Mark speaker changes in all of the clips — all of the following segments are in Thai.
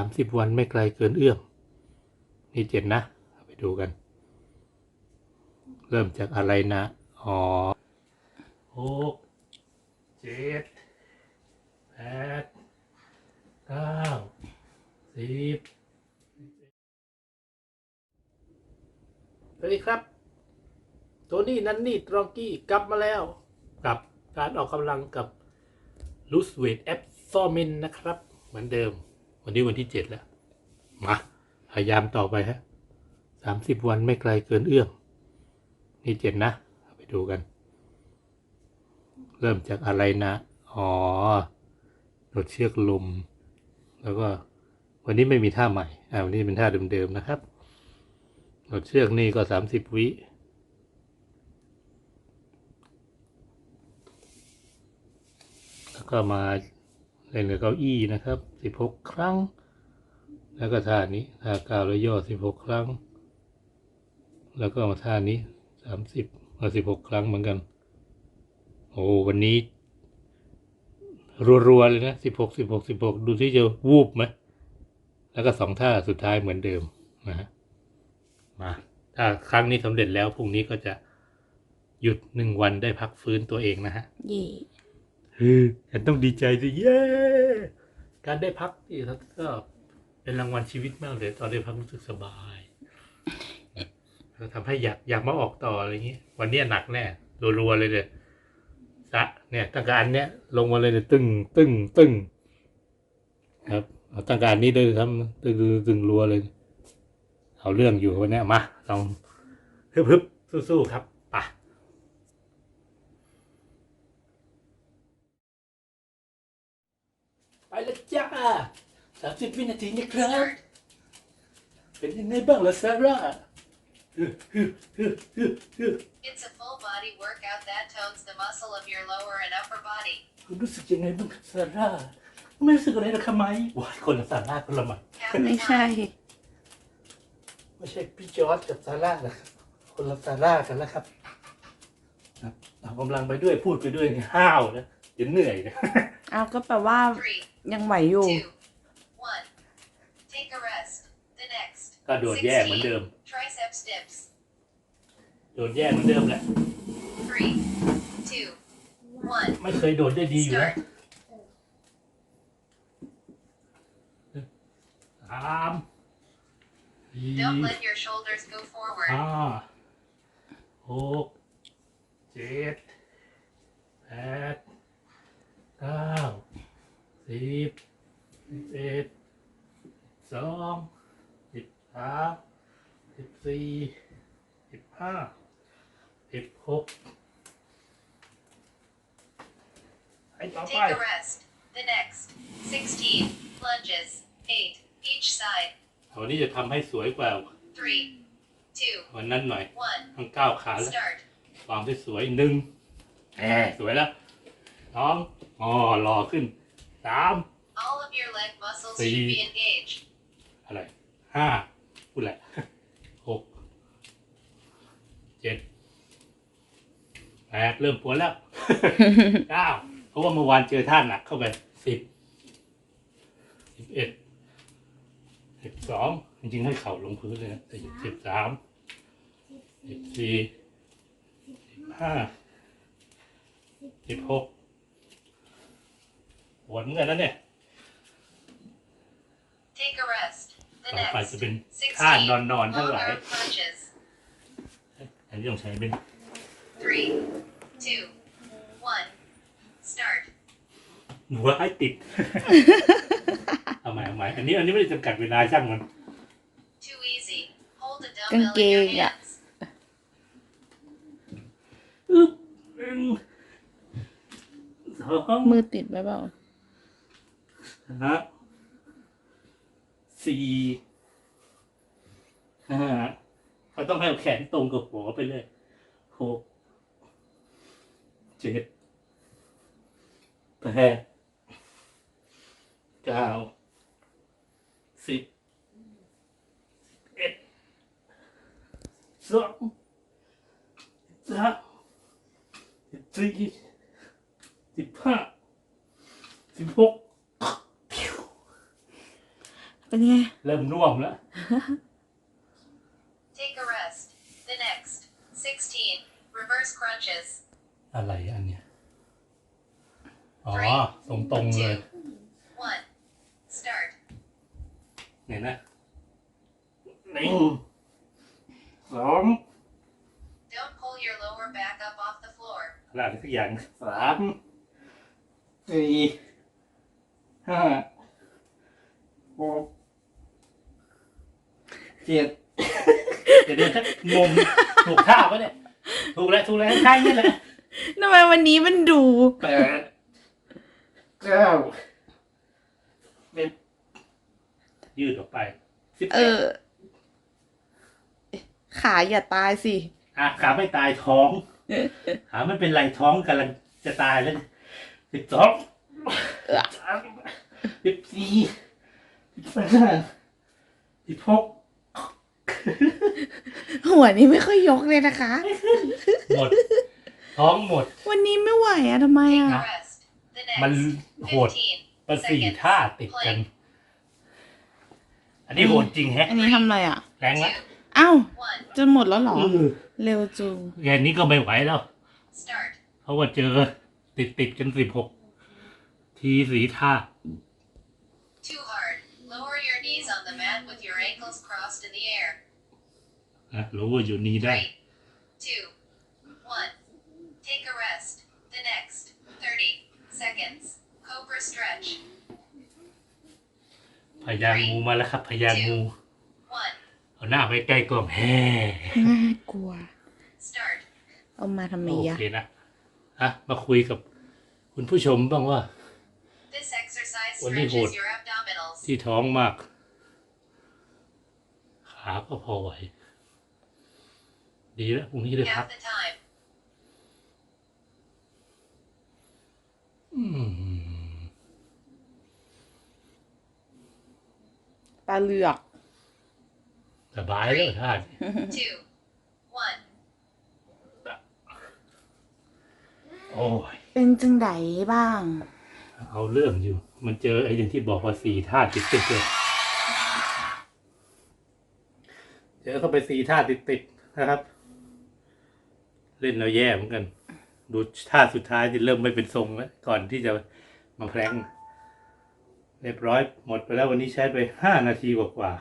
Speaker 1: ามสิบวันไม่ไกลเกินเอื้อมนี่เจ็ดนะเอาไปดูกัน เริ่มจากอะไรนะ อ๋อหกเจ็ดแปดเก้าสิบสวัสดีครับ โทนี่นันนี่ตรองกี้กลับมาแล้ว กับการออกกำลังกับ l o s e Weight a b s o r m e n นะครับ เหมือนเดิม วันนี้วันที่เจ็ดแล้ว มาพยายามต่อไปฮะสามสิบวันไม่ไกลเกินเอื้อม นี่เจ็ดนะ ไปดูกัน เริ่มจากอะไรนะ อ๋อหนดเชือกลม แล้วก็ วันนี้ไม่มีท่าใหม่ อ่า วันนี้เป็นท่าเดิมๆนะครับ หนดเชือกนี่ก็สามสิบวิแล้วก็มาเล่นกับเก้าอี้นะครับ สิบหกครั้ง แล้วก็ท่านี้ท่าก้าวแล้วย่อสิบหกครั้ง แล้วก็มาท่านี้สามสิบมาสิบหกครั้งเหมือนกัน โอ้วันนี้ รัวๆเลยนะสิบหกสิบหกสิบหกดูที่จะวูบไหมแล้วก็สองท่าสุดท้ายเหมือนเดิมนะฮะมาถ้าครั้งนี้สำเร็จแล้วพรุ่งนี้ก็จะหยุดหนึ่งวันได้พักฟื้นตัวเองนะฮะ
Speaker 2: เย่
Speaker 1: เฮ้ยฉันต้องดีใจสิเย้ การได้พักนี่ก็เป็นรางวัลชีวิตมากเลย ตอนได้พักรู้สึกสบายแล้วทำให้อยากอยากมาออกต่ออะไรอย่างนี้ วันนี้หนักแน่รัวๆเลยเลยสะเนี่ยตั้งแต่อันเนี้ยลงมาเลยเนี่ยตึงตึงตึงครับเอาตั้งแต่อันนี้ด้วยทำตึ้งตึ้งรัวเลย เอาเรื่องอยู่วันนี้มาลองฮึบฮึบสู้ๆครับไป ไปแล้วจ้า สามสิบวินาทีนะครับ เป็นยังไงบ้างล่ะซาร่าฮึฮึฮึฮึฮึ
Speaker 3: It's a full body workout that tones the muscle of your lower and upper body.
Speaker 1: คุณรู้สึกยังไงบ้างครับซาร่า ไม่รู้สึกอะไรหรอกครับไหมว้ายคนละซาร่าคนละมัน
Speaker 3: Count
Speaker 2: ไม่
Speaker 3: the
Speaker 2: ใช่
Speaker 3: time.
Speaker 1: ไม่ใช่พี่จอร์ดกับซาร่านะครับคนละซาร่ากันแล้วครับครับเอากำลังไปด้วยพูดไปด้วยนี่ห้าวนะเดี๋ยวเหนื่อยนะ
Speaker 2: เอาก็แปลว่า
Speaker 3: Three,
Speaker 2: ยังไหวอยู่
Speaker 3: two, one. Take a rest. The next.
Speaker 1: ก็โดดแย่เหมือนเดิม
Speaker 3: Triceps dips.
Speaker 1: โดดแย่เหมือนเดิมแหละ
Speaker 3: Three, two, one.
Speaker 1: ไม่เคยโดดได้ดีอยู่นะ
Speaker 3: Start.
Speaker 1: สามสี่
Speaker 3: Don't let your shoulders go forward.
Speaker 1: ห้าหกเจ็ดแปดเก้า สิบสิบเอ็ดสองสิบสามสิบสี่สิบห้าสิบหกไปต่อไป
Speaker 3: Take a rest. The next. Sixteen. Lunges. Eight. Each side.
Speaker 1: วันนี้จะทำให้สวยกว่า
Speaker 3: Three, two,
Speaker 1: วันนั้นหน่อย
Speaker 3: one.
Speaker 1: ต้องก้าวขาแล้ว
Speaker 3: Start.
Speaker 1: วางสวยๆหนึ่งแหมสวยแล้วสองอ๋อรอขึ้น สาม
Speaker 3: All of your leg muscles
Speaker 1: See.
Speaker 3: should be engaged.
Speaker 1: อะไรห้าพูดแหละหกเจ็ดแปดเริ่มปวดแล้ว เก้าเพราะว่าเมื่อวานเจอท่าหนักเข้าไปสิบสิบเอ็ดสิบสองจริงๆให้เข่าลงพื้นเลยนะแต่สิบสามสิบสี่สิบห้าสิบหก ปวดเหมือนกันนะเนี่ย
Speaker 3: Take a rest. The
Speaker 1: ต่อไป
Speaker 3: next.
Speaker 1: จะเป็นท่านอน
Speaker 3: 16.
Speaker 1: นอนๆทั้ง
Speaker 3: Long
Speaker 1: หลาย
Speaker 3: arm crunches.
Speaker 1: อันนี้ต้องใช้เป็น
Speaker 3: Three, two, one. Start.
Speaker 1: หัวให้ติด เอาใหม่เอาใหม่อันนี้อันนี้ไม่ได้จำกัดเวลาช่างมัน
Speaker 3: Too easy. Hold a dumbbell in your
Speaker 2: Ganggang, yeah.
Speaker 3: hands.
Speaker 1: อึ๊บหนึ่งสอง
Speaker 2: มือติดไว้เปล่า
Speaker 1: ฮะสี่ห้าเขาต้องให้แขนตรงกับหัวไปเลยหกเจ็ดแปดเก้าสิบเอ็ดสองสามสี่สิบห้าสิบหก
Speaker 2: เป็นไง
Speaker 1: เริ่มน่วมแล้ว
Speaker 3: Take a rest. The next. 16. Reverse crunches.
Speaker 1: อะไรอันเนี้ย อ๋อ
Speaker 3: Three,
Speaker 1: ตรงตรงๆเลย
Speaker 3: two, 1. Start.
Speaker 1: เนี่ยนะหนึ่งสอง
Speaker 3: Don't pull your lower back up off the floor.
Speaker 1: อะไรสักอย่างสามสี่ห้าหก เจ็ดเดี๋ยวเดี๋ยวถ้างมถูกท่าปะเนี่ย ถูกแล้วถูกแล้วใช่นี่แหละ
Speaker 2: ทำไมวันนี้มันดู
Speaker 1: แปดเก้าสิบยืดออกไปสิบ
Speaker 2: เออขาอย่าตายสิ
Speaker 1: อะขาไม่ตายท้องขาไม่เป็นไรท้องกำลังจะตายแล้วสิบสอง
Speaker 2: เออ
Speaker 1: สามสิบสี่สิบห้าสิบหก
Speaker 2: หัวนี้ไม่ค่อยยกเลยนะคะ
Speaker 1: หมด ท้องหมด
Speaker 2: วันนี้ไม่ไหวอะทำไม
Speaker 3: Take
Speaker 2: อะ
Speaker 3: a rest. The
Speaker 1: มัน
Speaker 3: next.
Speaker 1: โหด
Speaker 3: 15.
Speaker 1: มันสี่
Speaker 3: seconds.
Speaker 1: ท่าติดกัน อันนี้โหดจริงแฮะ
Speaker 2: อันนี้ทำอะไรอะ
Speaker 1: แรงละ
Speaker 2: อ้าว
Speaker 3: 1.
Speaker 2: จนหมดแล้วเหรอ
Speaker 1: เออ
Speaker 2: เร็วจุง
Speaker 1: แกนี้ก็ไม่ไหวแล้ว
Speaker 3: Start.
Speaker 1: เพราะว่าเจอติดติดๆกันสิบหกทีสีท่า
Speaker 3: Too hard. Lower your knees on the mat with your ankles crossed in the air.
Speaker 1: นะรู้ว่าอยู่นี้ได้
Speaker 3: Three, two, one. Take a rest. The next. 30 seconds. Cobra stretch.
Speaker 1: พญางูมาแล้วครับพญางู
Speaker 3: One.
Speaker 1: เอาหน้าไปใกล้กล้องแฮ่
Speaker 2: น่ากลัว
Speaker 3: Start.
Speaker 2: เอามาทำไม
Speaker 1: โอ
Speaker 2: อะ
Speaker 1: เคนะอะมาคุยกับคุณผู้ชมบ้างว่า
Speaker 3: This exercise
Speaker 1: What do you
Speaker 3: stretches
Speaker 1: hold?
Speaker 3: your abdominals.
Speaker 1: ที่ท้องมาก ขาก็พอไหว ดีแล้วพรุ่งนี้ได้พัก
Speaker 3: Count the time.
Speaker 1: อืม
Speaker 2: ปลาเหลือก
Speaker 1: สบายแล้วท่าน
Speaker 3: Two, one.
Speaker 1: โอ้ย
Speaker 2: เป็นจังไดบ้าง
Speaker 1: เอาเรื่องอยู่ มันเจอไอ้อย่างที่บอกว่าสี่ท่าติดติดๆเลยเจอเข้าไปสี่ท่าติดติดๆนะครับ เล่นเราแย่เหมือนกัน ดูท่าสุดท้ายที่เริ่มไม่เป็นทรงแล้ว ก่อนที่จะมาแพลงเรียบร้อยหมดไปแล้ววันนี้ใช้ไปห้านาทีกว่า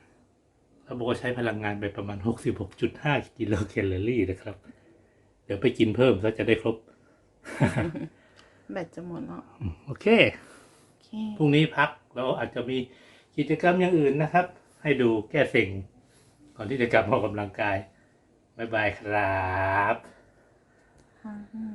Speaker 1: ๆแล้วบอกว่าใช้พลังงานไปประมาณหกสิบหกจุดห้ากิโลแคลอรี่นะครับ เดี๋ยวไปกินเพิ่มซะจะได้ครบ
Speaker 2: แบตจะหมดแล้ว
Speaker 1: โอเค
Speaker 2: โอเค
Speaker 1: พรุ่งนี้พักเราอาจจะมีกิจกรรมอย่างอื่นนะครับ ให้ดูแก้เซ็งก่อนที่จะกลับมาออกกำลังกาย บ๊ายบายครับ
Speaker 2: ห้าห้า